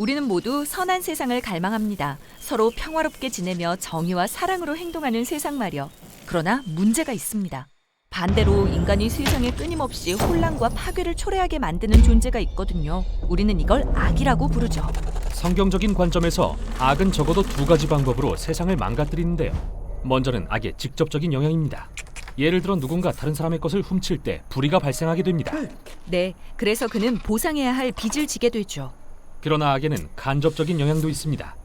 우리는 모두 선한 세상을 갈망합니다. 서로 평화롭게 지내며 정의와 사랑으로 행동하는 세상 말이요. 그러나 문제가 있습니다. 반대로 인간이 세상에 끊임없이 혼란과 파괴를 초래하게 만드는 존재가 있거든요. 우리는 이걸 악이라고 부르죠. 성경적인 관점에서 악은 적어도 두 가지 방법으로 세상을 망가뜨리는데요. 먼저는 악의 직접적인 영향입니다. 예를 들어 누군가 다른 사람의 것을 훔칠 때 불의가 발생하게 됩니다. 네, 그래서 그는 보상해야 할 빚을 지게 되죠. 그러나 악에는 간접적인 영향도 있습니다.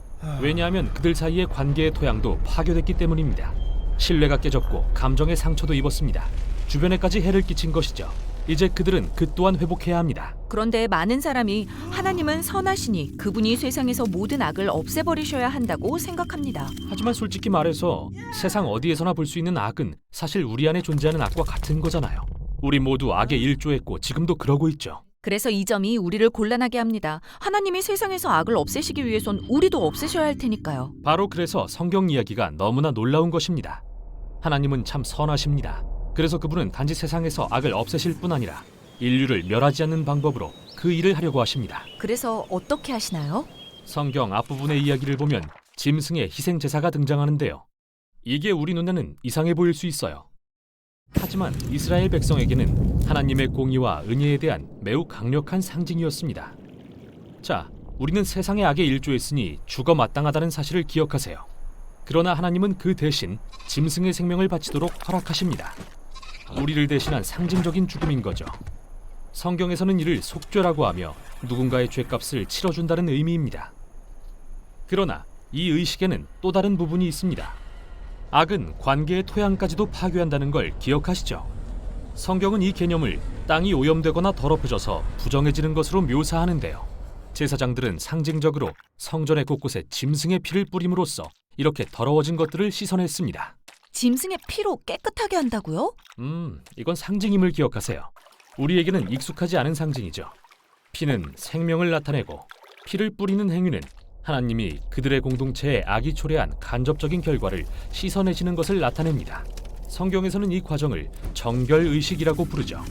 왜냐하면 그들 사이의 관계의 토양도 파괴됐기 때문입니다. 신뢰가 깨졌고 감정의 상처도 입었습니다. 주변에까지 해를 끼친 것이죠. 이제 그들은 그 또한 회복해야 합니다. 그런데 많은 사람이 하나님은 선하시니 그분이 세상에서 모든 악을 없애버리셔야 한다고 생각합니다. 하지만 솔직히 말해서 세상 어디에서나 볼 수 있는 악은 사실 우리 안에 존재하는 악과 같은 거잖아요. 우리 모두 악에 일조했고 지금도 그러고 있죠. 그래서 이 점이 우리를 곤란하게 합니다. 하나님이 세상에서 악을 없애시기 위해선 우리도 없애셔야 할 테니까요. 바로 그래서 성경 이야기가 너무나 놀라운 것입니다. 하나님은 참 선하십니다. 그래서 그분은 단지 세상에서 악을 없애실 뿐 아니라 인류를 멸하지 않는 방법으로 그 일을 하려고 하십니다. 그래서 어떻게 하시나요? 성경 앞부분의 이야기를 보면 짐승의 희생 제사가 등장하는데요. 이게 우리 눈에는 이상해 보일 수 있어요. 하지만 이스라엘 백성에게는 하나님의 공의와 은혜에 대한 매우 강력한 상징이었습니다. 자, 우리는 세상의 악에 일조했으니 죽어 마땅하다는 사실을 기억하세요. 그러나 하나님은 그 대신 짐승의 생명을 바치도록 허락하십니다. 우리를 대신한 상징적인 죽음인 거죠. 성경에서는 이를 속죄라고 하며 누군가의 죄값을 치러준다는 의미입니다. 그러나 이 의식에는 또 다른 부분이 있습니다. 악은 관계의 토양까지도 파괴한다는 걸 기억하시죠? 성경은 이 개념을 땅이 오염되거나 더럽혀져서 부정해지는 것으로 묘사하는데요. 제사장들은 상징적으로 성전의 곳곳에 짐승의 피를 뿌림으로써 이렇게 더러워진 것들을 씻어냈습니다. 짐승의 피로 깨끗하게 한다고요? 음, 이건 상징임을 기억하세요. 우리에게는 익숙하지 않은 상징이죠. 피는 생명을 나타내고 피를 뿌리는 행위는 하나님이 그들의 공동체에 악이 초래한 간접적인 결과를 씻어내시는 것을 나타냅니다. 성경에서는 이 과정을 정결 의식이라고 부르죠.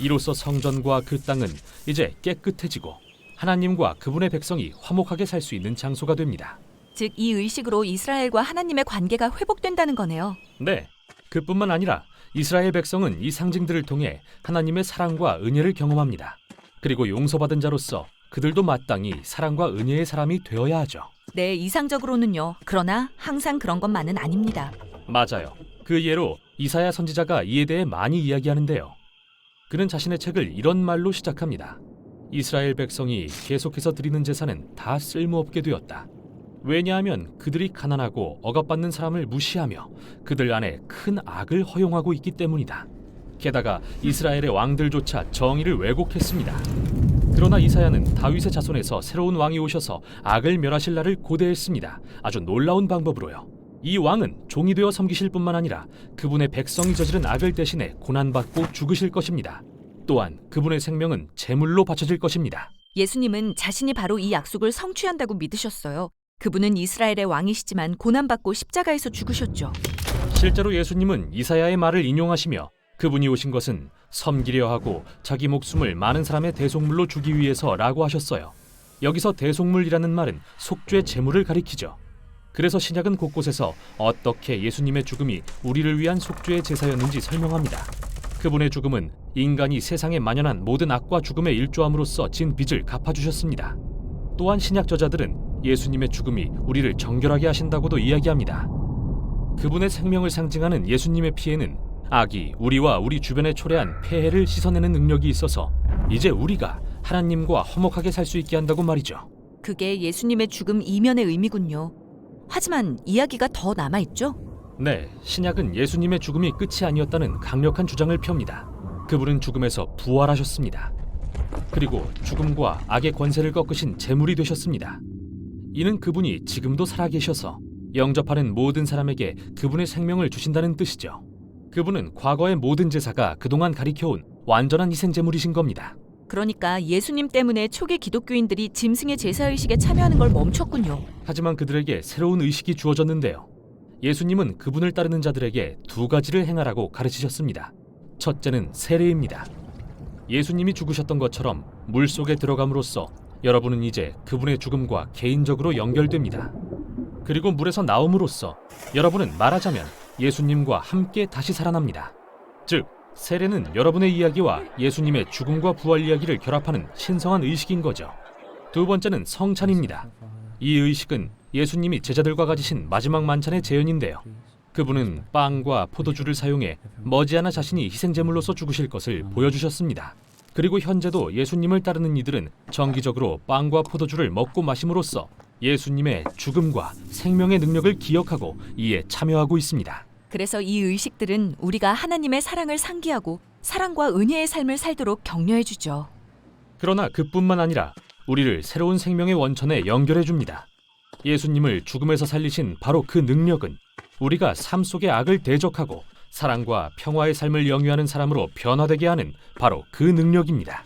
이로써 성전과 그 땅은 이제 깨끗해지고 하나님과 그분의 백성이 화목하게 살 수 있는 장소가 됩니다. 즉 이 의식으로 이스라엘과 하나님의 관계가 회복된다는 거네요. 네, 그뿐만 아니라 이스라엘 백성은 이 상징들을 통해 하나님의 사랑과 은혜를 경험합니다. 그리고 용서받은 자로서 그들도 마땅히 사랑과 은혜의 사람이 되어야 하죠. 네, 이상적으로는요. 그러나 항상 그런 것만은 아닙니다. 맞아요. 그 예로 이사야 선지자가 이에 대해 많이 이야기하는데요. 그는 자신의 책을 이런 말로 시작합니다. 이스라엘 백성이 계속해서 드리는 제사는 다 쓸모없게 되었다. 왜냐하면 그들이 가난하고 억압받는 사람을 무시하며 그들 안에 큰 악을 허용하고 있기 때문이다. 게다가 이스라엘의 왕들조차 정의를 왜곡했습니다. 그러나 이사야는 다윗의 자손에서 새로운 왕이 오셔서 악을 멸하실 날을 고대했습니다. 아주 놀라운 방법으로요. 이 왕은 종이 되어 섬기실 뿐만 아니라 그분의 백성이 저지른 악을 대신해 고난받고 죽으실 것입니다. 또한 그분의 생명은 제물로 바쳐질 것입니다. 예수님은 자신이 바로 이 약속을 성취한다고 믿으셨어요. 그분은 이스라엘의 왕이시지만 고난받고 십자가에서 죽으셨죠. 실제로 예수님은 이사야의 말을 인용하시며 그분이 오신 것은 섬기려 하고 자기 목숨을 많은 사람의 대속물로 주기 위해서라고 하셨어요. 여기서 대속물이라는 말은 속죄 제물을 가리키죠. 그래서 신약은 곳곳에서 어떻게 예수님의 죽음이 우리를 위한 속죄의 제사였는지 설명합니다. 그분의 죽음은 인간이 세상에 만연한 모든 악과 죽음에 일조함으로써 진 빚을 갚아주셨습니다. 또한 신약 저자들은 예수님의 죽음이 우리를 정결하게 하신다고도 이야기합니다. 그분의 생명을 상징하는 예수님의 피에는 악이 우리와 우리 주변에 초래한 폐해를 씻어내는 능력이 있어서 이제 우리가 하나님과 화목하게 살 수 있게 한다고 말이죠. 그게 예수님의 죽음 이면의 의미군요. 하지만 이야기가 더 남아 있죠? 네, 신약은 예수님의 죽음이 끝이 아니었다는 강력한 주장을 펴니다. 그분은 죽음에서 부활하셨습니다. 그리고 죽음과 악의 권세를 꺾으신 제물이 되셨습니다. 이는 그분이 지금도 살아계셔서 영접하는 모든 사람에게 그분의 생명을 주신다는 뜻이죠. 그분은 과거의 모든 제사가 그동안 가리켜온 완전한 희생 제물이신 겁니다. 그러니까 예수님 때문에 초기 기독교인들이 짐승의 제사 의식에 참여하는 걸 멈췄군요. 하지만 그들에게 새로운 의식이 주어졌는데요. 예수님은 그분을 따르는 자들에게 두 가지를 행하라고 가르치셨습니다. 첫째는 세례입니다. 예수님이 죽으셨던 것처럼 물 속에 들어감으로써 여러분은 이제 그분의 죽음과 개인적으로 연결됩니다. 그리고 물에서 나옴으로써 여러분은 말하자면 예수님과 함께 다시 살아납니다. 즉, 세례는 여러분의 이야기와 예수님의 죽음과 부활 이야기를 결합하는 신성한 의식인 거죠. 두 번째는 성찬입니다. 이 의식은 예수님이 제자들과 가지신 마지막 만찬의 재현인데요. 그분은 빵과 포도주를 사용해 머지않아 자신이 희생제물로서 죽으실 것을 보여주셨습니다. 그리고 현재도 예수님을 따르는 이들은 정기적으로 빵과 포도주를 먹고 마심으로써 예수님의 죽음과 생명의 능력을 기억하고 이에 참여하고 있습니다. 그래서 이 의식들은 우리가 하나님의 사랑을 상기하고 사랑과 은혜의 삶을 살도록 격려해 주죠. 그러나 그뿐만 아니라 우리를 새로운 생명의 원천에 연결해 줍니다. 예수님을 죽음에서 살리신 바로 그 능력은 우리가 삶 속의 악을 대적하고 사랑과 평화의 삶을 영위하는 사람으로 변화되게 하는 바로 그 능력입니다.